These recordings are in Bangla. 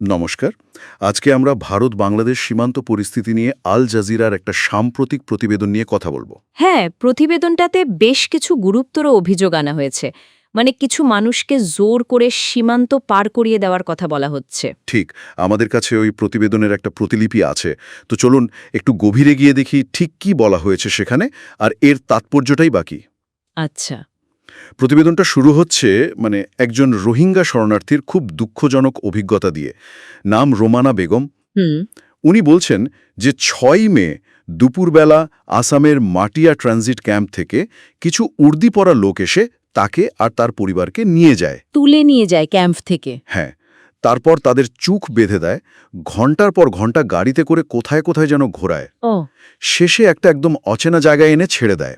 নমস্কার। আজকে আমরা ভারত বাংলাদেশ সীমান্ত পরিস্থিতি নিয়ে আল জাজিরার একটা সাম্প্রতিক প্রতিবেদন নিয়ে কথা বলব। হ্যাঁ প্রতিবেদনটাতে বেশ কিছু গুরুত্বর অভিযোগ আনা হয়েছে। মানে কিছু মানুষকে জোর করে সীমান্ত পার করিয়ে দেওয়ার কথা বলা হচ্ছে। ঠিক আমাদের কাছে ওই প্রতিবেদনের একটা প্রতিলিপি আছে। তো চলুন একটু গভীরে গিয়ে দেখি ঠিক কি বলা হয়েছে সেখানে আর এর তাৎপর্যটাই বাকি আচ্ছা। প্রতিবেদনটা শুরু হচ্ছে মানে একজন রোহিঙ্গা শরণার্থীর খুব দুঃখজনক অভিজ্ঞতা দিয়ে। নাম রোমানা বেগম। উনি বলছেন যে ছয় মে দুপুরবেলা আসামের মাটিয়া ট্রানজিট ক্যাম্প থেকে কিছু উর্দি পরা লোক এসে তাকে আর তার পরিবারকে নিয়ে যায়। তুলে নিয়ে যায় ক্যাম্প থেকে। হ্যাঁ তারপর তাদের চুক বেঁধে দেয় ঘণ্টার পর ঘণ্টা গাড়িতে করে কোথায় কোথায় যেন ঘোরায়। শেষে একটা একদম অচেনা জায়গায় এনে ছেড়ে দেয়।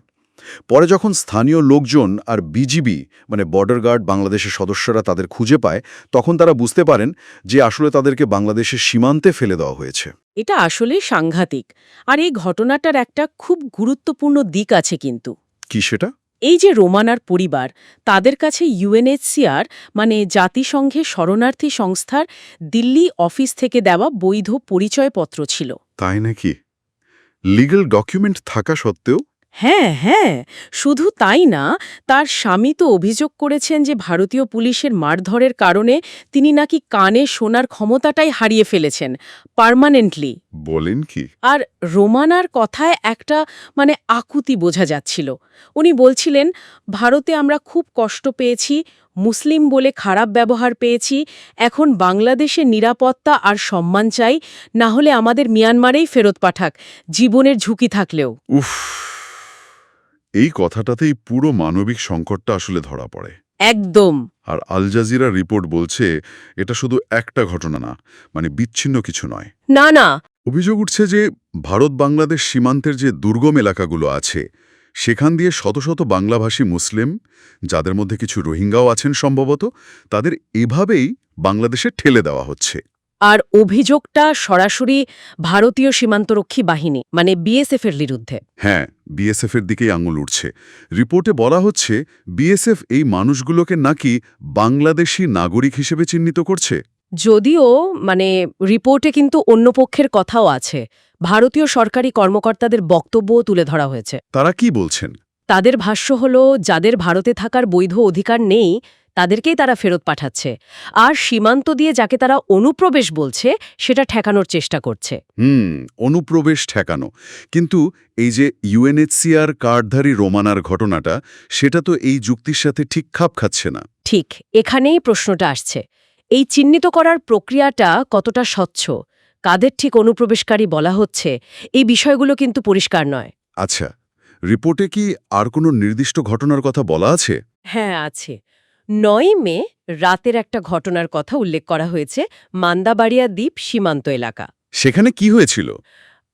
পরে যখন স্থানীয় লোকজন আর বিজিবি মানে বর্ডার গার্ড বাংলাদেশের সদস্যরা তাদের খুঁজে পায় তখন তারা বুঝতে পারেন যে আসলে তাদেরকে বাংলাদেশের সীমান্তে ফেলে দেওয়া হয়েছে। এটা আসলে সাংঘাতিক। আর এই ঘটনাটার একটা খুব গুরুত্বপূর্ণ দিক আছে কিন্তু। কি সেটা? এই যে রোমানার পরিবার তাদের কাছে ইউএনএইচসিআর মানে জাতিসংঘের শরণার্থী সংস্থার দিল্লি অফিস থেকে দেওয়া বৈধ পরিচয়পত্র ছিল। তাই নাকি? লিগ্যাল ডকুমেন্ট থাকা সত্ত্বেও হ্যাঁ হ্যাঁ শুধু তাই না তার স্বামী তো অভিযোগ করেছেন যে ভারতীয় পুলিশের মারধরের কারণে তিনি নাকি কানে শোনার ক্ষমতাটাই হারিয়ে ফেলেছেন পার্মানেন্টলি। বলেন কি? আর রোমানার কথায় একটা মানে আকুতি বোঝা যাচ্ছিল। উনি বলছিলেন ভারতে আমরা খুব কষ্ট পেয়েছি মুসলিম বলে খারাপ ব্যবহার পেয়েছি এখন বাংলাদেশের নিরাপত্তা আর সম্মান চাই না হলে আমাদের মিয়ানমারেই ফেরত পাঠাক জীবনের ঝুঁকি থাকলেও। উফ এই কথাটাতেই পুরো মানবিক সংকটটা আসলে ধরা পড়ে। একদম। আর আল জাজিরা রিপোর্ট বলছে এটা শুধু একটা ঘটনা না মানে বিচ্ছিন্ন কিছু নয়। না না। অভিযোগ উঠছে যে ভারত বাংলাদেশ সীমান্তের যে দুর্গম এলাকাগুলো আছে সেখান দিয়ে শত শত বাংলাভাষী মুসলিম যাদের মধ্যে কিছু রোহিঙ্গাও আছেন সম্ভবত তাদের এভাবেই বাংলাদেশে ঠেলে দেওয়া হচ্ছে। আর অভিযোগটা সরাসরি ভারতীয় সীমান্তরক্ষী বাহিনী মানে বিএসএফ এর বিরুদ্ধে। হ্যাঁ বিএসএফ এর দিকেই আঙুল উঠছে। রিপোর্টে বলা হচ্ছে বিএসএফ এই মানুষগুলোকে নাকি বাংলাদেশি নাগরিক হিসেবে চিহ্নিত করছে। যদিও মানে রিপোর্টে কিন্তু অন্য পক্ষের কথাও আছে। ভারতীয় সরকারি কর্মকর্তাদের বক্তব্যও তুলে ধরা হয়েছে। তারা কি বলছেন? তাদের ভাষ্য হল যাদের ভারতে থাকার বৈধ অধিকার নেই তাদেরকেই তারা ফেরত পাঠাচ্ছে। আর সীমান্ত দিয়ে যাকে তারা অনুপ্রবেশ বলছে সেটা ঠেকানোর চেষ্টা করছে। হুম অনুপ্রবেশ ঠেকানো। কিন্তু এই যে ইউএনএচসিআর কার্ডধারী রোমানার ঘটনাটা সেটা তো এই যুক্তির সাথে ঠিক খাপ খাচ্ছে না। ঠিক এখানেই প্রশ্নটা আসছে। এই চিহ্নিত করার প্রক্রিয়াটা কতটা স্বচ্ছ? কাদের ঠিক অনুপ্রবেশকারী বলা হচ্ছে? এই বিষয়গুলো কিন্তু পরিষ্কার নয়। আচ্ছা রিপোর্টে কি আর কোনো নির্দিষ্ট ঘটনার কথা বলা আছে? হ্যাঁ আছে। নয় মে রাতের একটা ঘটনার কথা উল্লেখ করা হয়েছে মান্দাবাড়িয়া দ্বীপ সীমান্ত এলাকা। সেখানে কি হয়েছিল?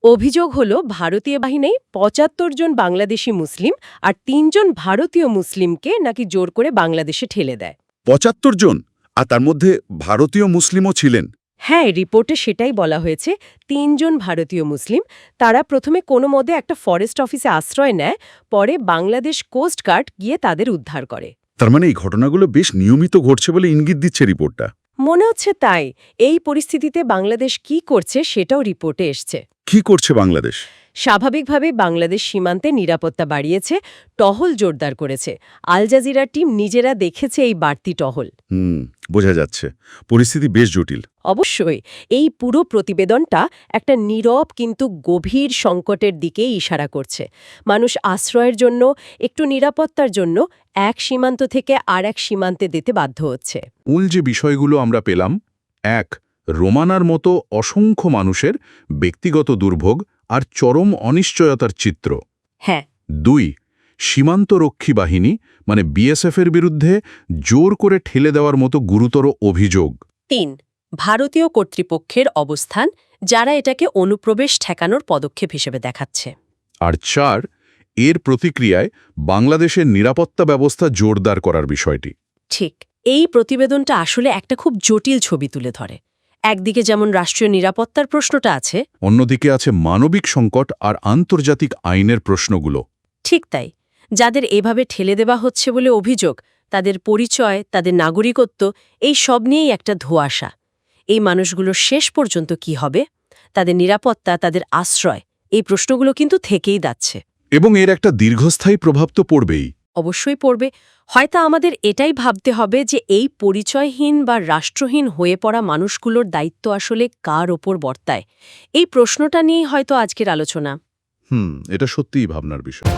অভিযোগ হল ভারতীয় বাহিনী পঁচাত্তর জন বাংলাদেশি মুসলিম আর তিনজন ভারতীয় মুসলিমকে নাকি জোর করে বাংলাদেশে ঠেলে দেয়। পঁচাত্তর জন? আর তার মধ্যে ভারতীয় মুসলিমও ছিলেন? হ্যাঁ রিপোর্টে সেটাই বলা হয়েছে তিনজন ভারতীয় মুসলিম তারা প্রথমে কোনো মধ্যে একটা ফরেস্ট অফিসে আশ্রয় নেয় পরে বাংলাদেশ কোস্ট গার্ড গিয়ে তাদের উদ্ধার করে। তার মানে এই ঘটনাগুলো বেশ নিয়মিত ঘটছে বলে ইঙ্গিত দিচ্ছে রিপোর্টটা। মনে হচ্ছে তাই। এই পরিস্থিতিতে বাংলাদেশ কি করছে সেটাও রিপোর্টে এসছে। কি করছে বাংলাদেশ? স্বাভাবিকভাবে বাংলাদেশ সীমান্তে নিরাপত্তা বাড়িয়েছে টহল জোরদার করেছে। আল জাজিরা টিম নিজেরা দেখেছে এই বাড়তি টহল। হুম বোঝা যাচ্ছে। পরিস্থিতি বেশ জটিল। অবশ্যই এই পুরো প্রতিবেদনটা একটা নীরব কিন্তু গভীর সংকটের দিকেই ইশারা করছে। মানুষ আশ্রয়ের জন্য একটু নিরাপত্তার জন্য এক সীমান্ত থেকে আর এক সীমান্তে দিতে বাধ্য হচ্ছে। মূল যে বিষয়গুলো আমরা পেলাম এক রোমানার মতো অসংখ্য মানুষের ব্যক্তিগত দুর্ভোগ আর চরম অনিশ্চয়তার চিত্র। হ্যাঁ। দুই সীমান্ত রক্ষী বাহিনী মানে বিএসএফের বিরুদ্ধে জোর করে ঠেলে দেওয়ার মতো গুরুতর অভিযোগ। তিন ভারতীয় কর্তৃপক্ষের অবস্থান যারা এটাকে অনুপ্রবেশ ঠেকানোর পদক্ষেপ হিসেবে দেখাচ্ছে। আর চার এর প্রতিক্রিয়ায় বাংলাদেশের নিরাপত্তা ব্যবস্থা জোরদার করার বিষয়টি। ঠিক এই প্রতিবেদনটা আসলে একটা খুব জটিল ছবি তুলে ধরে। একদিকে যেমন রাষ্ট্রীয় নিরাপত্তার প্রশ্নটা আছে অন্যদিকে আছে মানবিক সংকট আর আন্তর্জাতিক আইনের প্রশ্নগুলো। ঠিক তাই। যাদের এভাবে ঠেলে দেওয়া হচ্ছে বলে অভিযোগ তাদের পরিচয় তাদের নাগরিকত্ব এই সব নিয়েই একটা ধোঁয়াশা এই মানুষগুলোর শেষ পর্যন্ত কি হবে? তাদের নিরাপত্তা তাদের আশ্রয় এই প্রশ্নগুলো কিন্তু থেকেই যাচ্ছে। এবং এর একটা দীর্ঘস্থায়ী প্রভাব তো পড়বেই। অবশ্যই পড়বে। হয়তো আমাদের এটাই ভাবতে হবে যে এই পরিচয়হীন বা রাষ্ট্রহীন হয়ে পড়া মানুষগুলোর দায়িত্ব আসলে কার ওপর বর্তায়। এই প্রশ্নটা নিয়েই হয়তো আজকের আলোচনা। হুম, এটা সত্যিই ভাবনার বিষয়।